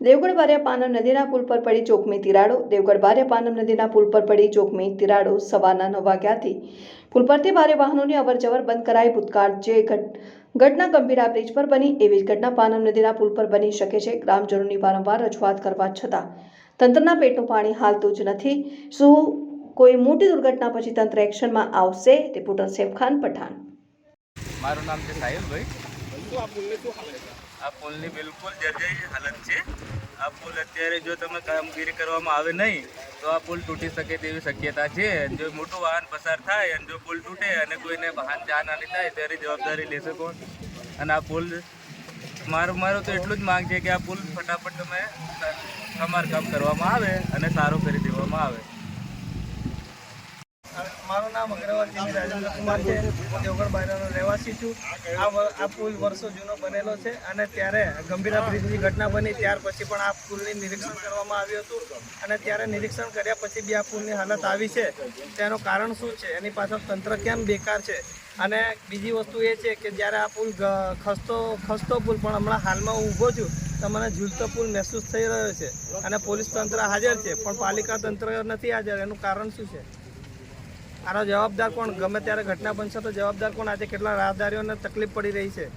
દેવગઢ બારિયા પાનમ નદીના પુલ પર પડી ચોકમી તિરાડો. દેવગઢ બારિયા પાનમ નદીના પુલ પર પડી ચોકમી તિરાડો સવારના નવ વાગ્યાથી. પુલ પરથી ભારે વાહનોની અવરજવર બંધ કરાઈ ભૂતકાળ. જે ઘટ- ઘટના ગંભીરા બ્રિજ પર બની. એવી જ ઘટના પાનમ નદીના પુલ પર બની શકે છે. ગ્રામજનોની વારંવાર રજૂઆત કરવા છતાં તંત્રના પેટનું પાણી હાલતું જ નથી. શું કોઈ મોટી દુર્ઘટના પછી તંત્ર એક્શનમાં આવશે? રિપોર્ટર સેફખાન પઠાણ. મારું નામ છે સાહિલભાઈ. આ પુલની બિલકુલ જર્જરી હાલત છે. આ પુલ અત્યારે જો તમે કામગીરી કરવામાં આવે નહીં, તો આ પુલ તૂટી શકે તેવી શક્યતા છે. જો મોટું વાહન પસાર થાય અને જો પુલ તૂટે અને કોઈને વાહન જાનહાની થાય તેની જવાબદારી લેશે કોણ? અને આ પુલ, મારું મારું તો એટલું જ માંગ છે કે આ પુલ ફટાફટ તમે સમારકામ કરવામાં આવે અને સારું કરી દેવામાં આવે. મારું નામ અગ્રવાલ જીવી રાજેન્દ્ર કુમાર છે. હું દેવગઢ રહેવાસી છું. આ આ પુલ વર્ષો જૂનો બનેલો છે અને ત્યારે ગંભીરા બ્રિજની ઘટના બની. ત્યાર પછી પણ આ પુલની નિરીક્ષણ કરવામાં આવ્યું હતું અને ત્યારે નિરીક્ષણ કર્યા પછી બી આ પુલની હાલત આવી છે. તેનું કારણ શું છે? એની પાછળ તંત્ર કેમ બેકાર છે? અને બીજી વસ્તુ એ છે કે જ્યારે આ પુલ ખસતો ખસતો પુલ પણ હમણાં હાલમાં હું ઊભો છું, તો મને ઝૂલતો પુલ મહેસૂસ થઈ રહ્યો છે અને પોલીસ તંત્ર હાજર છે, પણ પાલિકા તંત્ર નથી હાજર. એનું કારણ શું છે? આનો જવાબદાર કોણ? ગમે ત્યારે ઘટના બનશે તો જવાબદાર કોણ? આજે કેટલા રાહદારીઓને તકલીફ પડી રહી છે?